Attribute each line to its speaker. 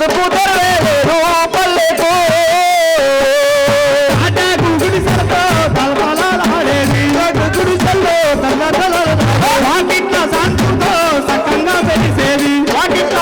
Speaker 1: బతుకు తెరవేరు పల్లెకు
Speaker 2: తాటాకు వాకిట్ల సాంతుతో సక్కంగా తెలిసేది. వాకిట్ల